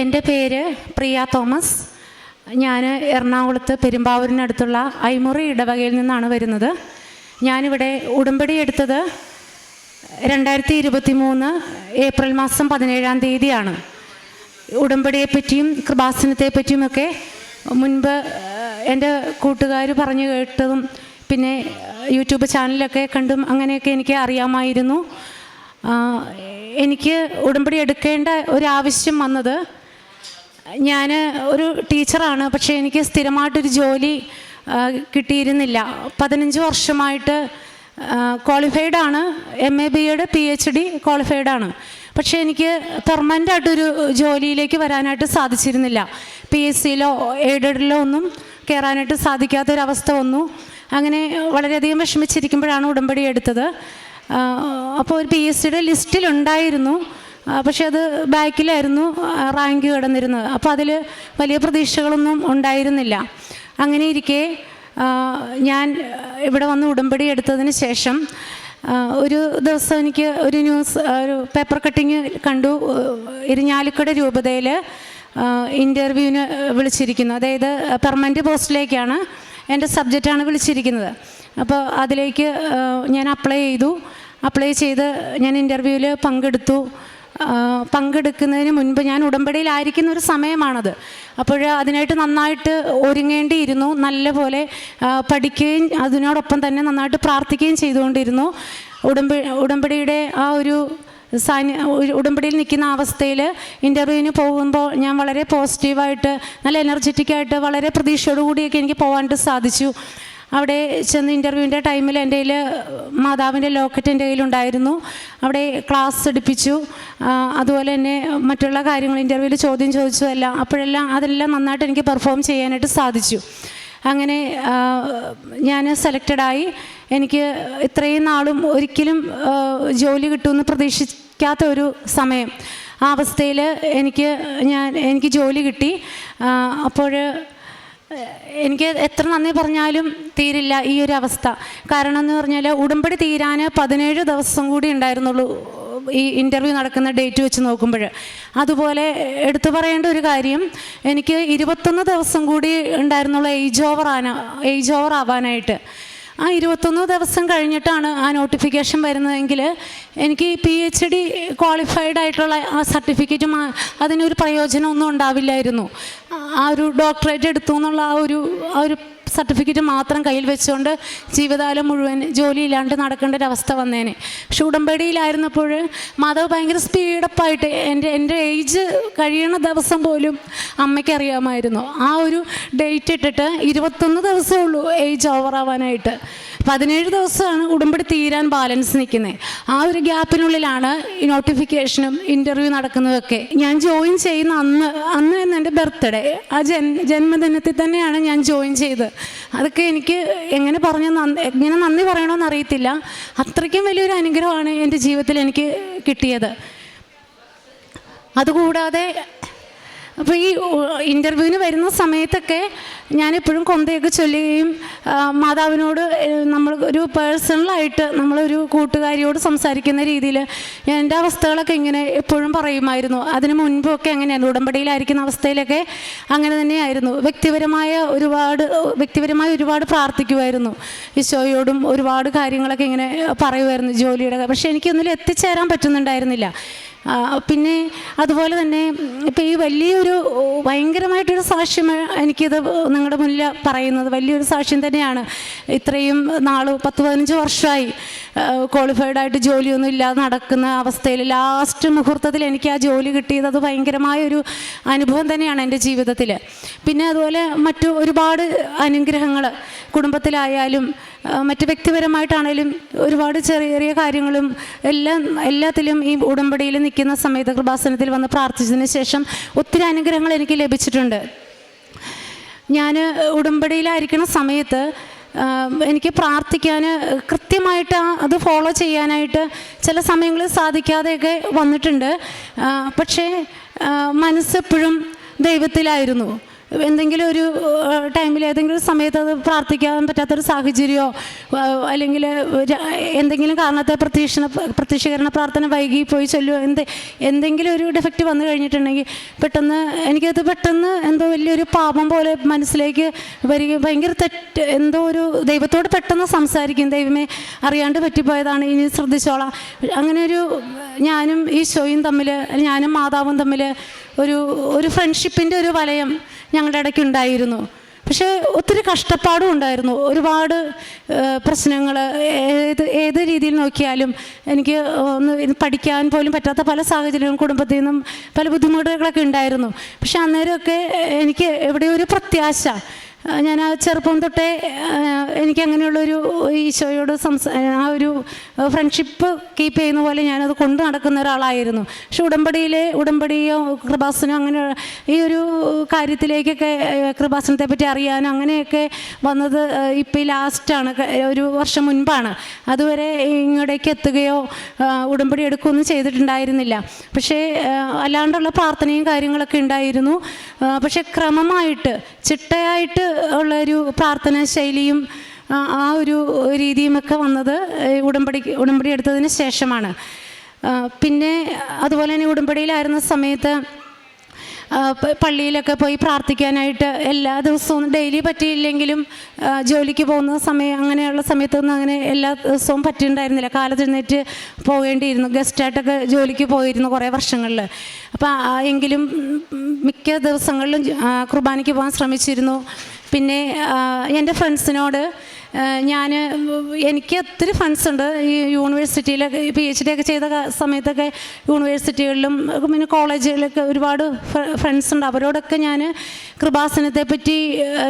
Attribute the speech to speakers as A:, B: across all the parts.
A: എന്റെ പേര് പ്രിയ തോമസ്. ഞാൻ എറണാകുളത്ത് പെരുമ്പാവൂരിനടുത്തുള്ള ഐമുറി ഇടവകയിൽ നിന്നാണ് വരുന്നത്. ഞാനിവിടെ ഉടമ്പടി എടുത്തത് രണ്ടായിരത്തി ഇരുപത്തി മൂന്ന് ഏപ്രിൽ മാസം പതിനേഴാം തീയതിയാണ്. ഉടമ്പടിയെപ്പറ്റിയും കൃപാസനത്തെ പറ്റിയുമൊക്കെ മുൻപ് എന്റെ കൂട്ടുകാർ പറഞ്ഞു കേട്ടതും പിന്നെ യൂട്യൂബ് ചാനലൊക്കെ കണ്ടും അങ്ങനെയൊക്കെ എനിക്ക് അറിയാമായിരുന്നു. എനിക്ക് ഉടമ്പടി എടുക്കേണ്ട ഒരാവശ്യം വന്നത് ഞാൻ ഒരു ടീച്ചറാണ് പക്ഷേ എനിക്ക് സ്ഥിരമായിട്ടൊരു ജോലി കിട്ടിയിരുന്നില്ല. പതിനഞ്ച് വർഷമായിട്ട് ക്വാളിഫൈഡ് ആണ് M A B Ed P H D qualified ആണ് പക്ഷേ എനിക്ക് പെർമനന്റ് ആയിട്ടൊരു ജോലിയിലേക്ക് വരാനായിട്ട് സാധിച്ചിരുന്നില്ല. പി എസ് സിയിലോ എയ്ഡഡിലോ ഒന്നും കയറാനായിട്ട് സാധിക്കാത്തൊരവസ്ഥ വന്നു. അങ്ങനെ വളരെയധികം വിഷമിച്ചിരിക്കുമ്പോഴാണ് ഉടമ്പടി എടുത്തത്. അപ്പോൾ ഒരു പി എസ് സിയുടെ ലിസ്റ്റിലുണ്ടായിരുന്നു. പക്ഷെ അത് ബാക്കിലായിരുന്നു റാങ്ക് കിടന്നിരുന്നത്. അപ്പോൾ അതിൽ വലിയ പ്രതീക്ഷകളൊന്നും ഉണ്ടായിരുന്നില്ല. അങ്ങനെ ഇരിക്കെ ഞാൻ ഇവിടെ വന്ന് ഉടമ്പടി എടുത്തതിന് ശേഷം ഒരു ദിവസം എനിക്ക് ഒരു ന്യൂസ് ഒരു പേപ്പർ കട്ടിങ് കണ്ടു. ഇരിഞ്ഞാലിക്കുട രൂപതയിൽ ഇന്റർവ്യൂവിന് വിളിച്ചിരിക്കുന്നു. അതായത് പെർമനന്റ് പോസ്റ്റിലേക്കാണ് എന്റെ സബ്ജക്റ്റാണ് വിളിച്ചിരിക്കുന്നത്. അപ്പോൾ അതിലേക്ക് ഞാൻ അപ്ലൈ ചെയ്തു. അപ്ലൈ ചെയ്ത് ഞാൻ ഇന്റർവ്യൂവിൽ പങ്കെടുത്തു. പങ്കെടുക്കുന്നതിന് മുൻപ് ഞാൻ ഉടമ്പടിയിലായിരിക്കുന്ന ഒരു സമയമാണത്. അപ്പോൾ അതിനായിട്ട് നന്നായിട്ട് ഒരുങ്ങേണ്ടിയിരുന്നു. നല്ലപോലെ പഠിക്കുകയും അതിനോടൊപ്പം തന്നെ നന്നായിട്ട് പ്രാർത്ഥിക്കുകയും ചെയ്തുകൊണ്ടിരുന്നു. ഉടമ്പ ഉടമ്പടിയുടെ ആ ഒരു സാന്നി ഉടമ്പടിയിൽ നിൽക്കുന്ന അവസ്ഥയിൽ ഇന്റർവ്യൂവിന് പോകുമ്പോൾ ഞാൻ വളരെ പോസിറ്റീവായിട്ട് നല്ല എനർജറ്റിക്കായിട്ട് വളരെ പ്രതീക്ഷയോടുകൂടിയൊക്കെ എനിക്ക് പോകാനായിട്ട് സാധിച്ചു. അവിടെ ചെന്ന് ഇന്റർവ്യൂവിന്റെ ടൈമിൽ എന്റെ കയ്യിൽ മാതാവിന്റെ ലോക്കറ്റ് എന്റെ കയ്യിലുണ്ടായിരുന്നു അവിടെ ക്ലാസ് എടുപ്പിച്ചു. അതുപോലെ തന്നെ മറ്റുള്ള കാര്യങ്ങൾ ഇന്റർവ്യൂവിൽ ചോദ്യം ചോദിച്ചു എല്ലാം അപ്പോഴെല്ലാം അതെല്ലാം നന്നായിട്ട് എനിക്ക് പെർഫോം ചെയ്യാനായിട്ട് സാധിച്ചു. അങ്ങനെ ഞാൻ സെലക്റ്റഡായി എനിക്ക് ഇത്രയും നാളും ഒരിക്കലും ജോലി കിട്ടുമെന്ന് പ്രതീക്ഷിക്കാത്ത ഒരു സമയം. ആ അവസ്ഥയിൽ എനിക്ക് ഞാൻ എനിക്ക് ജോലി കിട്ടി. അപ്പോൾ എനിക്ക് എത്ര നന്ദി പറഞ്ഞാലും തീരില്ല ഈ ഒരു അവസ്ഥ. കാരണം എന്ന് പറഞ്ഞാൽ ഉടമ്പടി തീരാൻ പതിനേഴ് ദിവസം കൂടി ഉണ്ടായിരുന്നുള്ളൂ ഈ ഇന്റർവ്യൂ നടക്കുന്ന ഡേറ്റ് വെച്ച് നോക്കുമ്പോൾ അതുപോലെ എടുത്തു പറയേണ്ട ഒരു കാര്യം എനിക്ക് ഇരുപത്തൊന്ന് ദിവസം കൂടി ഉണ്ടായിരുന്നുള്ളൂ ഏജ് ഓവർ ആന ഏജ് ഓവർ ആവാനായിട്ട്. ആ ഇരുപത്തൊന്ന് ദിവസം കഴിഞ്ഞിട്ടാണ് ആ നോട്ടിഫിക്കേഷൻ വരുന്നതെങ്കിൽ എനിക്ക് പി എച്ച് ഡി ക്വാളിഫൈഡ് ആയിട്ടുള്ള ആ സർട്ടിഫിക്കറ്റും അതിനൊരു പ്രയോജനമൊന്നും ഉണ്ടാവില്ലായിരുന്നു. ആ ഒരു ഡോക്ടറേറ്റ് എടുത്തു എന്നുള്ള ആ ഒരു ആ ഒരു സർട്ടിഫിക്കറ്റ് മാത്രം കയ്യിൽ വെച്ചുകൊണ്ട് ജീവിതകാലം മുഴുവൻ ജോലിയില്ലാണ്ട് നടക്കേണ്ട ഒരു അവസ്ഥ വന്നേനെ. പക്ഷെ ഉടമ്പടിയിലായിരുന്നപ്പോൾ മാധവ് ഭയങ്കര സ്പീഡപ്പായിട്ട് എന്റെ എന്റെ ഏജ് കഴിയണ ദിവസം പോലും അമ്മയ്ക്ക് അറിയാമായിരുന്നു. ആ ഒരു ഡേറ്റ് ഇട്ടിട്ട് ഇരുപത്തൊന്ന് ദിവസമേ ഉള്ളൂ ഏജ് ഓവർ ആവാനായിട്ട്. പതിനേഴ് ദിവസമാണ് ഉടമ്പടി തീരാൻ ബാലൻസ് നിൽക്കുന്നത്. ആ ഒരു ഗ്യാപ്പിനുള്ളിലാണ് നോട്ടിഫിക്കേഷനും ഇന്റർവ്യൂ നടക്കുന്നതൊക്കെ. ഞാൻ ജോയിൻ ചെയ്യുന്ന അന്ന് അന്ന് തന്നെ എന്റെ ബർത്ത്ഡേ ആ ജൻ ജന്മദിനത്തിൽ തന്നെയാണ് ഞാൻ ജോയിൻ ചെയ്തത്. അതൊക്കെ എനിക്ക് എങ്ങനെ പറഞ്ഞ എങ്ങനെ നന്ദി പറയണമെന്ന് അറിയത്തില്ല. അത്രയ്ക്കും വലിയൊരു അനുഗ്രഹമാണ് എന്റെ ജീവിതത്തിൽ എനിക്ക് കിട്ടിയത്. അതുകൂടാതെ അപ്പോൾ ഈ ഇന്റർവ്യൂവിന് വരുന്ന സമയത്തൊക്കെ ഞാനെപ്പോഴും കൊന്തയൊക്കെ ചൊല്ലുകയും മാതാവിനോട് നമ്മൾ ഒരു പേഴ്സണലായിട്ട് നമ്മളൊരു കൂട്ടുകാരിയോട് സംസാരിക്കുന്ന രീതിയിൽ ഞാൻ എന്റെ അവസ്ഥകളൊക്കെ ഇങ്ങനെ എപ്പോഴും പറയുമായിരുന്നു. അതിന് മുൻപൊക്കെ അങ്ങനെയായിരുന്നു. ഉടമ്പടിയിലായിരിക്കുന്ന അവസ്ഥയിലൊക്കെ അങ്ങനെ തന്നെയായിരുന്നു. വ്യക്തിപരമായ ഒരുപാട് വ്യക്തിപരമായി ഒരുപാട് പ്രാർത്ഥിക്കുമായിരുന്നു. ഈശോയോടും ഒരുപാട് കാര്യങ്ങളൊക്കെ ഇങ്ങനെ പറയുമായിരുന്നു ജോലിയുടെ. പക്ഷേ എനിക്കൊന്നിൽ എത്തിച്ചേരാൻ പറ്റുന്നുണ്ടായിരുന്നില്ല. പിന്നെ അതുപോലെ തന്നെ ഇപ്പം ഈ വലിയൊരു ഭയങ്കരമായിട്ടൊരു സാക്ഷ്യം എനിക്കിത് നിങ്ങളുടെ മുന്നിൽ പറയുന്നത് വലിയൊരു സാക്ഷ്യം തന്നെയാണ്. ഇത്രയും നാൾ പത്ത് പതിനഞ്ച് വർഷമായി ക്വാളിഫൈഡ് ആയിട്ട് ജോലിയൊന്നും ഇല്ലാതെ നടക്കുന്ന അവസ്ഥയിൽ ലാസ്റ്റ് മുഹൂർത്തത്തിൽ എനിക്ക് ആ ജോലി കിട്ടിയത് അത് ഭയങ്കരമായ ഒരു അനുഭവം തന്നെയാണ് എന്റെ ജീവിതത്തിൽ പിന്നെ അതുപോലെ മറ്റു ഒരുപാട് അനുഗ്രഹങ്ങൾ കുടുംബത്തിലായാലും മറ്റ് വ്യക്തിപരമായിട്ടാണേലും ഒരുപാട് ചെറിയ ചെറിയ കാര്യങ്ങളും എല്ലാം എല്ലാത്തിലും ഈ ഉടമ്പടിയിൽ നിൽക്കുന്ന സമയത്ത് കൃപാസനത്തിൽ വന്ന് പ്രാർത്ഥിച്ചതിന് ശേഷം ഒത്തിരി അനുഗ്രഹങ്ങൾ എനിക്ക് ലഭിച്ചിട്ടുണ്ട്. ഞാൻ ഉടമ്പടിയിലായിരിക്കുന്ന സമയത്ത് എനിക്ക് പ്രാർത്ഥിക്കാൻ കൃത്യമായിട്ട് അത് ഫോളോ ചെയ്യാനായിട്ട് ചില സമയങ്ങളിൽ സാധിക്കാതെയൊക്കെ വന്നിട്ടുണ്ട്. പക്ഷേ മനസ്സെപ്പോഴും ദൈവത്തിലായിരുന്നു. എന്തെങ്കിലും ഒരു ടൈമിൽ ഏതെങ്കിലും സമയത്ത് അത് പ്രാർത്ഥിക്കാൻ പറ്റാത്തൊരു സാഹചര്യമോ അല്ലെങ്കിൽ എന്തെങ്കിലും കാരണത്തെ പ്രത്യക്ഷണ പ്രത്യക്ഷീകരണ പ്രാർത്ഥന വൈകി പോയി ചൊല്ലുമോ എന്ത് എന്തെങ്കിലും ഒരു ഡിഫക്റ്റ് വന്നു കഴിഞ്ഞിട്ടുണ്ടെങ്കിൽ പെട്ടെന്ന് എനിക്കത് പെട്ടെന്ന് എന്തോ വലിയൊരു പാപം പോലെ മനസ്സിലേക്ക് വരിക ഭയങ്കര തെറ്റ് എന്തോ ഒരു ദൈവത്തോട് പെട്ടെന്ന് സംസാരിക്കും ദൈവമേ അറിയാണ്ട് പറ്റിപ്പോയതാണ് ഇനി ശ്രദ്ധിച്ചോളാം. അങ്ങനെ ഒരു ഞാനും ഈശോയും തമ്മിൽ ഞാനും മാതാവും തമ്മിൽ ഒരു ഒരു ഫ്രണ്ട്ഷിപ്പിന്റെ ഒരു വലയം ഞങ്ങളുടെ ഇടയ്ക്ക് ഉണ്ടായിരുന്നു. പക്ഷേ ഒത്തിരി കഷ്ടപ്പാടും ഉണ്ടായിരുന്നു. ഒരുപാട് പ്രശ്നങ്ങൾ ഏത് ഏത് രീതിയിൽ നോക്കിയാലും എനിക്ക് ഒന്ന് പഠിക്കാൻ പോലും പറ്റാത്ത പല സാഹചര്യങ്ങളും കുടുംബത്തിൽ നിന്നും പല ബുദ്ധിമുട്ടുകളൊക്കെ ഉണ്ടായിരുന്നു. പക്ഷെ അന്നേരമൊക്കെ എനിക്ക് എവിടെയൊരു പ്രത്യാശ. ഞാൻ ചെറുപ്പം തൊട്ടേ എനിക്ക് അങ്ങനെയുള്ളൊരു ഈശോയോട് സംസാ ആ ഒരു ഫ്രണ്ട്ഷിപ്പ് കീപ്പ് ചെയ്യുന്ന പോലെ ഞാനത് കൊണ്ടു നടക്കുന്ന ഒരാളായിരുന്നു. പക്ഷെ ഉടമ്പടിയിലെ ഉടമ്പടിയോ കൃപാസനോ അങ്ങനെ ഈ ഒരു കാര്യത്തിലേക്കൊക്കെ കൃപാസനത്തെ പറ്റി അറിയാനും അങ്ങനെയൊക്കെ വന്നത് ഇപ്പം ഈ ലാസ്റ്റാണ് ഒരു വർഷം മുൻപാണ്. അതുവരെ ഇങ്ങോട്ടേക്ക് എത്തുകയോ ഉടമ്പടി എടുക്കുകയൊന്നും ചെയ്തിട്ടുണ്ടായിരുന്നില്ല. പക്ഷേ അല്ലാണ്ടുള്ള പ്രാർത്ഥനയും കാര്യങ്ങളൊക്കെ ഉണ്ടായിരുന്നു. പക്ഷേ ക്രമമായിട്ട് ചിട്ടയായിട്ട് ഉള്ളൊരു പ്രാർത്ഥനാ ശൈലിയും ആ ഒരു രീതിയുമൊക്കെ വന്നത് ഉടമ്പടി ഉടമ്പടി എടുത്തതിന് ശേഷമാണ്. പിന്നെ അതുപോലെ തന്നെ ഉടമ്പടിയിലായിരുന്ന സമയത്ത് പള്ളിയിലൊക്കെ പോയി പ്രാർത്ഥിക്കാനായിട്ട് എല്ലാ ദിവസവും ഡെയിലി പറ്റിയില്ലെങ്കിലും ജോലിക്ക് പോകുന്ന സമയം അങ്ങനെയുള്ള സമയത്തൊന്നും അങ്ങനെ എല്ലാ ദിവസവും പറ്റിയിട്ടുണ്ടായിരുന്നില്ല. കാലത്ത് എഴുന്നേറ്റ് പോകേണ്ടിയിരുന്നു. ഗസ്റ്റായിട്ടൊക്കെ ജോലിക്ക് പോയിരുന്നു കുറേ വർഷങ്ങളിൽ. അപ്പം എങ്കിലും മിക്ക ദിവസങ്ങളിലും കുർബാനയ്ക്ക് പോകാൻ ശ്രമിച്ചിരുന്നു. പിന്നെ എന്റെ ഫ്രണ്ട്സിനോട് ഞാൻ എനിക്ക് ഒത്തിരി ഫണ്ട്സ് ഉണ്ട്. ഈ യൂണിവേഴ്സിറ്റിയിലൊക്കെ പി എച്ച് ഡി ഒക്കെ ചെയ്ത സമയത്തൊക്കെ യൂണിവേഴ്സിറ്റികളിലും പിന്നെ കോളേജുകളിലൊക്കെ ഒരുപാട് ഫ്രണ്ട്സ് ഉണ്ട്. അവരോടൊക്കെ ഞാൻ കൃപാസനത്തെ പറ്റി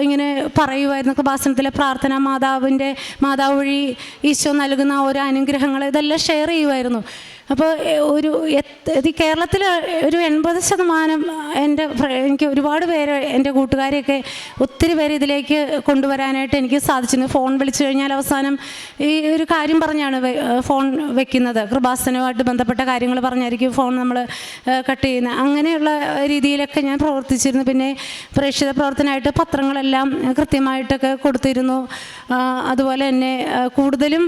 A: ഇങ്ങനെ പറയുമായിരുന്നു കൃപാസനത്തിലെ പ്രാർത്ഥന മാതാവിന്റെ മാതാവ് വഴി ഈശോ നൽകുന്ന ഓരോ അനുഗ്രഹങ്ങൾ ഇതെല്ലാം ഷെയർ ചെയ്യുമായിരുന്നു അപ്പോൾ ഒരു ഇത് കേരളത്തിൽ ഒരു എൺപത് ശതമാനം എന്റെ എനിക്ക് ഒരുപാട് പേര് എന്റെ കൂട്ടുകാരെയൊക്കെ ഒത്തിരി പേര് ഇതിലേക്ക് കൊണ്ടുവരാനായിട്ട് എനിക്ക് സാധിച്ചിരുന്നു. ഫോൺ വിളിച്ചു കഴിഞ്ഞാൽ അവസാനം ഈ ഒരു കാര്യം പറഞ്ഞാണ് ഫോൺ വെക്കുന്നത്. കൃപാസനവുമായിട്ട് ബന്ധപ്പെട്ട കാര്യങ്ങൾ പറഞ്ഞായിരിക്കും ഫോൺ നമ്മൾ കട്ട് ചെയ്യുന്നത്. അങ്ങനെയുള്ള രീതിയിലൊക്കെ ഞാൻ പ്രവർത്തിച്ചിരുന്നു. പിന്നെ പ്രേക്ഷിത പ്രവർത്തനമായിട്ട് പത്രങ്ങളെല്ലാം കൃത്യമായിട്ടൊക്കെ കൊടുത്തിരുന്നു. അതുപോലെ തന്നെ കൂടുതലും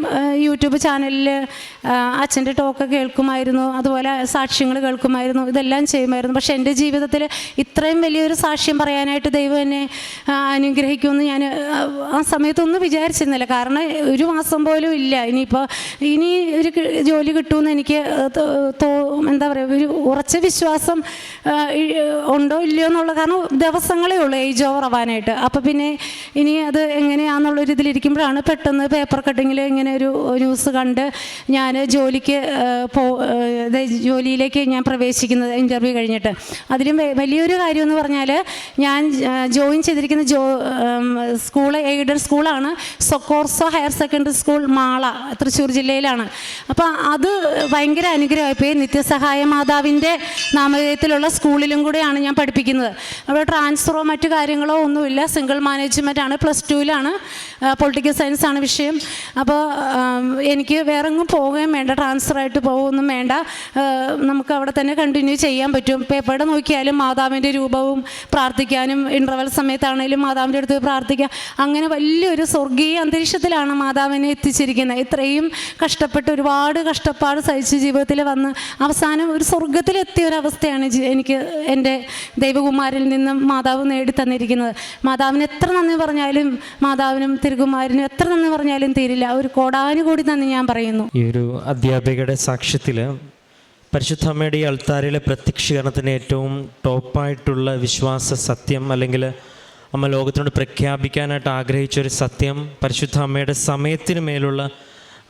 A: യൂട്യൂബ് ചാനലിൽ അച്ഛന്റെ ടോക്ക് കേൾക്കുമായിരുന്നു. അതുപോലെ സാക്ഷ്യങ്ങൾ കേൾക്കുമായിരുന്നു. ഇതെല്ലാം ചെയ്യുമായിരുന്നു. പക്ഷേ എന്റെ ജീവിതത്തിൽ ഇത്രയും വലിയൊരു സാക്ഷ്യം പറയാനായിട്ട് ദൈവം എന്നെ അനുഗ്രഹിക്കുമെന്ന് ഞാൻ ആ, സമയത്തൊന്നും സമയത്തൊന്നും വിചാരിച്ചിരുന്നില്ല. കാരണം ഒരു മാസം പോലും ഇല്ല. ഇനിയിപ്പോൾ ഇനി ഒരു ജോലി കിട്ടുമെന്ന് എനിക്ക് തോ- എന്താ പറയുക ഒരു ഉറച്ച വിശ്വാസം ഉണ്ടോ ഇല്ലയോ എന്നുള്ള കാരണം ദിവസങ്ങളേ ഉള്ളൂ ഏജ് ഓവർ ആവാനായിട്ട്. അപ്പോൾ പിന്നെ ഇനി അത് എങ്ങനെയാണെന്നുള്ളൊരു ഇതിലിരിക്കുമ്പോഴാണ് പെട്ടെന്ന് പേപ്പർ കട്ടിങ്ങിൽ ഇങ്ങനെ ഒരു ന്യൂസ് കണ്ട് ഞാൻ ജോലിക്ക് പോ ജോലിയിലേക്ക് ഞാൻ പ്രവേശിക്കുന്നത് ഇന്റർവ്യൂ കഴിഞ്ഞിട്ട്. അതിലും വലിയൊരു കാര്യം എന്ന് പറഞ്ഞാൽ ഞാൻ ജോയിൻ ചെയ്തിരിക്കുന്ന ജോ സ്കൂൾ എയ്ഡഡ് സ്കൂളാണ് Socorro higher secondary school Mala Thrissur ജില്ലയിലാണ്. അപ്പോൾ അത് ഭയങ്കര അനുഗ്രഹമായി നിത്യസഹായ മാതാവിന്റെ നാമധേയത്തിലുള്ള സ്കൂളിലും കൂടെയാണ് ഞാൻ പഠിപ്പിക്കുന്നത്. അവിടെ ട്രാൻസ്ഫറോ മറ്റു കാര്യങ്ങളോ ഒന്നുമില്ല. സിംഗിൾ മാനേജ്മെന്റ് ആണ് പ്ലസ് ടുവിലാണ്. പൊളിറ്റിക്കൽ സയൻസ് ആണ് വിഷയം. അപ്പോൾ എനിക്ക് വേറെ എങ്ങും പോവുകയും വേണ്ട ട്രാൻസ്ഫറായിട്ട് പോകുകയൊന്നും വേണ്ട. നമുക്ക് അവിടെ തന്നെ കണ്ടിന്യൂ ചെയ്യാൻ പറ്റും. ഇപ്പോൾ എവിടെ നോക്കിയാലും മാതാവിന്റെ രൂപവും പ്രാർത്ഥിക്കാനും ഇന്റർവൽ സമയത്താണെങ്കിലും മാതാവിന്റെ അടുത്ത് പ്രാർത്ഥിക്കാം. അങ്ങനെ വലിയൊരു സ്വർഗീയ അന്തരീക്ഷത്തിലാണ് മാതാവിനെ എത്തിച്ചിരിക്കുന്നത്. ഇത്രയും കഷ്ടപ്പെട്ട് ഒരുപാട് കഷ്ടപ്പാട് സഹിച്ച് ജീവിതത്തിൽ വന്ന് അവസാനം ഒരു സ്വർഗത്തിലെത്തിയ ഒരവസ്ഥയാണ് എനിക്ക് എന്റെ ദൈവകുമാരിൽ നിന്നും മാതാവ് നേടി തന്നിരിക്കുന്നത് മാതാവിന് എത്ര നന്ദി പറഞ്ഞാലും മാതാവിനും തിരുകുമാരനും എത്ര നന്ദി പറഞ്ഞാലും തീരില്ല. ഒരു കോടാനുകൂടി നന്ദി ഞാൻ പറയുന്നു.
B: ഈ ഒരു അധ്യാപികയുടെ സാക്ഷ്യത്തിൽ പരിശുദ്ധമ്മയുടെ ഈ അൾത്താരയിലെ പ്രത്യക്ഷീകരണത്തിന് ഏറ്റവും ടോപ്പായിട്ടുള്ള വിശ്വാസ സത്യം അല്ലെങ്കിൽ അമ്മ ലോകത്തിനോട് പ്രഖ്യാപിക്കാനായിട്ട് ആഗ്രഹിച്ച ഒരു സത്യം പരിശുദ്ധ അമ്മയുടെ സമയത്തിന് മേലുള്ള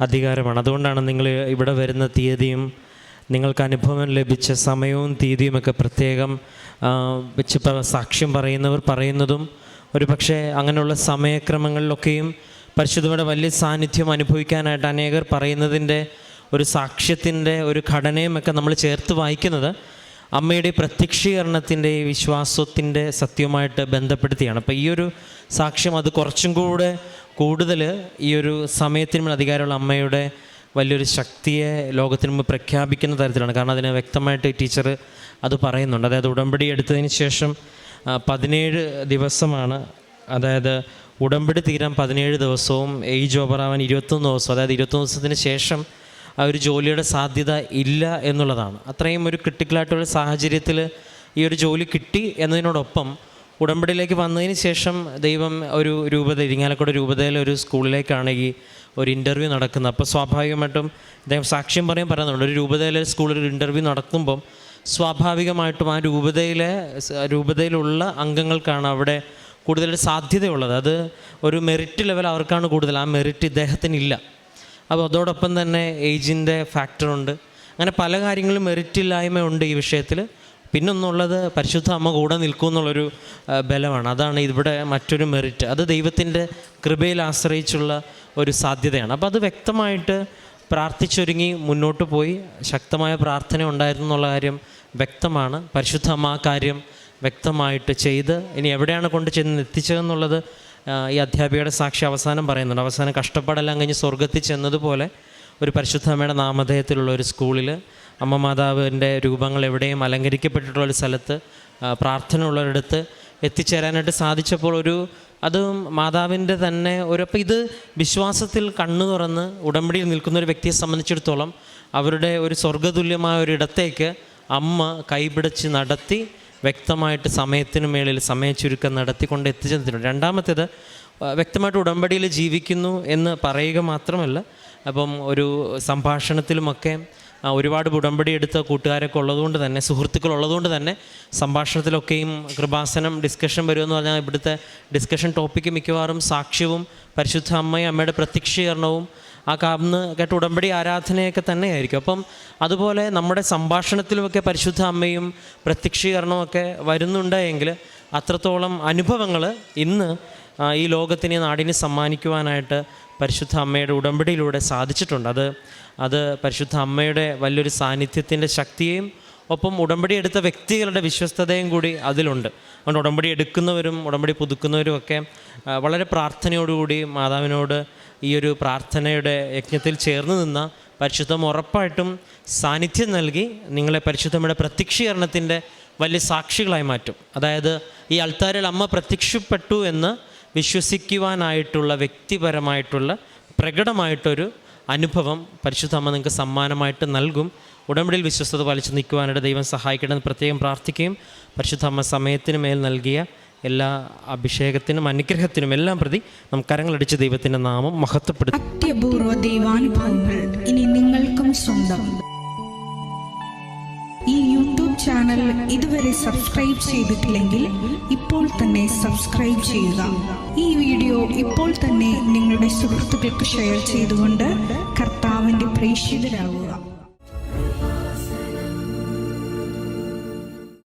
B: അധികാരമാണ്. അതുകൊണ്ടാണ് നിങ്ങൾ ഇവിടെ വരുന്ന തീയതിയും നിങ്ങൾക്ക് അനുഭവം ലഭിച്ച സമയവും തീയതിയും ഒക്കെ പ്രത്യേകം വെച്ച് സാക്ഷ്യം പറയുന്നവർ പറയുന്നതും ഒരു പക്ഷേ അങ്ങനെയുള്ള സമയക്രമങ്ങളിലൊക്കെയും പരിശുദ്ധയുടെ വലിയ സാന്നിധ്യം അനുഭവിക്കാനായിട്ട് അനേകർ പറയുന്നതിന്റെ ഒരു സാക്ഷ്യത്തിന്റെ ഒരു ഘടനയുമൊക്കെ നമ്മൾ ചേർത്ത് വായിക്കുന്നത്. അമ്മയുടെ പ്രത്യക്ഷീകരണത്തിന്റെ വിശ്വാസത്തിന്റെ സത്യവുമായിട്ട് ബന്ധപ്പെടുത്തിയാണ്. അപ്പോൾ ഈ ഒരു സാക്ഷ്യം അത് കുറച്ചും കൂടെ കൂടുതൽ ഈ ഒരു സമയത്തിന് മുന്നിൽ അധികാരമുള്ള അമ്മയുടെ വലിയൊരു ശക്തിയെ ലോകത്തിന് മുമ്പ് പ്രഖ്യാപിക്കുന്ന തരത്തിലാണ്. കാരണം അതിന് വ്യക്തമായിട്ട് ടീച്ചർ അത് പറയുന്നുണ്ട്. അതായത് ഉടമ്പടി എടുത്തതിന് ശേഷം പതിനേഴ് ദിവസമാണ്. അതായത് ഉടമ്പടി തീരാൻ പതിനേഴ് ദിവസവും ഏജ് ഓവറാവാൻ ഇരുപത്തൊന്ന് ദിവസവും. അതായത് ഇരുപത്തൊന്ന് ദിവസത്തിന് ശേഷം ആ ഒരു ജോലിയുടെ സാധ്യത ഇല്ല എന്നുള്ളതാണ്. അത്രയും ഒരു ക്രിട്ടിക്കലായിട്ടുള്ള സാഹചര്യത്തിൽ ഈ ഒരു ജോലി കിട്ടി എന്നതിനോടൊപ്പം ഉടമ്പടിയിലേക്ക് വന്നതിന് ശേഷം ദൈവം ഒരു രൂപത ഇരിങ്ങാലക്കുട രൂപതയിലെ ഒരു സ്കൂളിലേക്കാണെങ്കിൽ ഒരു ഇന്റർവ്യൂ നടക്കുന്നത്. അപ്പോൾ സ്വാഭാവികമായിട്ടും അദ്ദേഹം സാക്ഷ്യം പറയാൻ പറയുന്നുണ്ട്. ഒരു രൂപതയിലെ സ്കൂളിൽ ഒരു ഇന്റർവ്യൂ നടത്തുമ്പം സ്വാഭാവികമായിട്ടും ആ രൂപതയിലെ രൂപതയിലുള്ള അംഗങ്ങൾക്കാണ് അവിടെ കൂടുതൽ സാധ്യതയുള്ളത്. അത് ഒരു മെറിറ്റ് ലെവൽ അവർക്കാണ് കൂടുതൽ. ആ മെറിറ്റ് ഇദ്ദേഹത്തിനില്ല. അപ്പോൾ അതോടൊപ്പം തന്നെ ഏജിന്റെ ഫാക്ടറുണ്ട്. അങ്ങനെ പല കാര്യങ്ങളും മെറിറ്റില്ലായ്മ ഉണ്ട് ഈ വിഷയത്തിൽ പിന്നൊന്നുള്ളത് പരിശുദ്ധ അമ്മ കൂടെ നിൽക്കും എന്നുള്ളൊരു ബലമാണ്. അതാണ് ഇവിടെ മറ്റൊരു മെറിറ്റ്. അത് ദൈവത്തിന്റെ കൃപയിൽ ആശ്രയിച്ചുള്ള ഒരു സാധ്യതയാണ്. അപ്പോൾ അത് വ്യക്തമായിട്ട് പ്രാർത്ഥിച്ചൊരുങ്ങി മുന്നോട്ട് പോയി. ശക്തമായ പ്രാർത്ഥന ഉണ്ടായിരുന്നു എന്നുള്ള കാര്യം വ്യക്തമാണ്. പരിശുദ്ധ അമ്മ ആ കാര്യം വ്യക്തമായിട്ട് ചെയ്ത് ഇനി എവിടെയാണ് കൊണ്ട് ചെന്ന് എത്തിച്ചതെന്നുള്ളത് ഈ അധ്യാപികയുടെ സാക്ഷി അവസാനം പറയുന്നുണ്ട്. അവസാനം കഷ്ടപ്പാടെല്ലാം കഴിഞ്ഞ് സ്വർഗത്തിൽ ചെന്നതുപോലെ ഒരു പരിശുദ്ധമ്മയുടെ നാമധേയത്തിലുള്ള ഒരു സ്കൂളിൽ അമ്മ മാതാവിന്റെ രൂപങ്ങൾ എവിടെയും അലങ്കരിക്കപ്പെട്ടിട്ടുള്ള ഒരു സ്ഥലത്ത് പ്രാർത്ഥന ഉള്ളൊരിടത്ത് എത്തിച്ചേരാനായിട്ട് സാധിച്ചപ്പോൾ ഒരു അത് മാതാവിന്റെ തന്നെ ഒരു അപ്പോൾ ഇത് വിശ്വാസത്തിൽ കണ്ണു തുറന്ന് ഉടമ്പടിയിൽ നിൽക്കുന്ന ഒരു വ്യക്തിയെ സംബന്ധിച്ചിടത്തോളം അവരുടെ ഒരു സ്വർഗതുല്യമായ ഒരു ഇടത്തേക്ക് അമ്മ കൈപിടിച്ച് നടത്തി വ്യക്തമായിട്ട് സമയത്തിന് മേളിൽ സമയച്ചുരുക്കം നടത്തിക്കൊണ്ട് എത്തിച്ചെന്നിട്ടുണ്ട്. രണ്ടാമത്തേത് വ്യക്തമായിട്ട് ഉടമ്പടിയിൽ ജീവിക്കുന്നു എന്ന് പറയുക മാത്രമല്ല അപ്പം ഒരു സംഭാഷണത്തിലുമൊക്കെ ഒരുപാട് ഉടമ്പടി എടുത്ത കൂട്ടുകാരൊക്കെ ഉള്ളതുകൊണ്ട് തന്നെ സുഹൃത്തുക്കൾ ഉള്ളതുകൊണ്ട് തന്നെ സംഭാഷണത്തിലൊക്കെയും കൃപാസനം ഡിസ്കഷൻ വരുമെന്ന് പറഞ്ഞാൽ ഇവിടുത്തെ ഡിസ്കഷൻ ടോപ്പിക്ക് മിക്കവാറും സാക്ഷ്യവും പരിശുദ്ധ അമ്മയും അമ്മയുടെ പ്രത്യക്ഷീകരണവും ആ കാന്ന് കേട്ട ഉടമ്പടി ആരാധനയൊക്കെ തന്നെയായിരിക്കും. അപ്പം അതുപോലെ നമ്മുടെ സംഭാഷണത്തിലുമൊക്കെ പരിശുദ്ധ അമ്മയും പ്രത്യക്ഷീകരണമൊക്കെ വരുന്നുണ്ട് എങ്കിൽ അത്രത്തോളം അനുഭവങ്ങൾ ഇന്ന് ഈ ലോകത്തിന് നാടിനെ സമ്മാനിക്കുവാനായിട്ട് പരിശുദ്ധ അമ്മയുടെ ഉടമ്പടിയിലൂടെ സാധിച്ചിട്ടുണ്ട്. അത് അത് പരിശുദ്ധ അമ്മയുടെ വലിയൊരു സാന്നിധ്യത്തിന്റെ ശക്തിയെയും ഒപ്പം ഉടമ്പടി എടുത്ത വ്യക്തികളുടെ വിശ്വസ്തതയും കൂടി അതിലുണ്ട്. അതുകൊണ്ട് ഉടമ്പടി എടുക്കുന്നവരും ഉടമ്പടി പുതുക്കുന്നവരും ഒക്കെ വളരെ പ്രാർത്ഥനയോടുകൂടി മാതാവിനോട് ഈ ഒരു പ്രാർത്ഥനയുടെ യജ്ഞത്തിൽ ചേർന്ന് നിന്ന പരിശുദ്ധം ഉറപ്പായിട്ടും സാന്നിധ്യം നൽകി നിങ്ങളെ പരിശുദ്ധമ്മയുടെ പ്രത്യക്ഷീകരണത്തിന്റെ വലിയ സാക്ഷികളായി മാറ്റും. അതായത് ഈ അൾത്താരിൽ അമ്മ പ്രത്യക്ഷപ്പെട്ടു എന്ന് വിശ്വസിക്കുവാനായിട്ടുള്ള വ്യക്തിപരമായിട്ടുള്ള പ്രകടമായിട്ടൊരു അനുഭവം പരിശുദ്ധ അമ്മ നിങ്ങൾക്ക് സമ്മാനമായിട്ട് നൽകും. ഉടമ്പടിയിൽ വിശ്വസ്തത പാലിച്ച് നിൽക്കുവാനായിട്ട് ദൈവം സഹായിക്കണമെന്ന് പ്രത്യേകം പ്രാർത്ഥിക്കുകയും പരിശുദ്ധ അമ്മ സമയത്തിന് മേൽ നൽകിയ എല്ലാ അഭിഷേകത്തിനും അനുഗ്രഹത്തിനും എല്ലാം പ്രതി നമുക്ക് കരങ്ങളടിച്ച് ദൈവത്തിന്റെ നാമം മഹത്വപ്പെടുത്തും.
C: ഇനി നിങ്ങൾക്കും സ്വന്തം. ഈ യൂട്യൂബ് ചാനൽ ഇതുവരെ സബ്സ്ക്രൈബ് ചെയ്തിട്ടില്ലെങ്കിൽ ഇപ്പോൾ തന്നെ സബ്സ്ക്രൈബ് ചെയ്യുക. ഈ വീഡിയോ ഇപ്പോൾ തന്നെ നിങ്ങളുടെ സുഹൃത്തുക്കൾക്ക് ഷെയർ ചെയ്തുകൊണ്ട് കർത്താവിന്റെ പ്രേക്ഷിതരാകുക.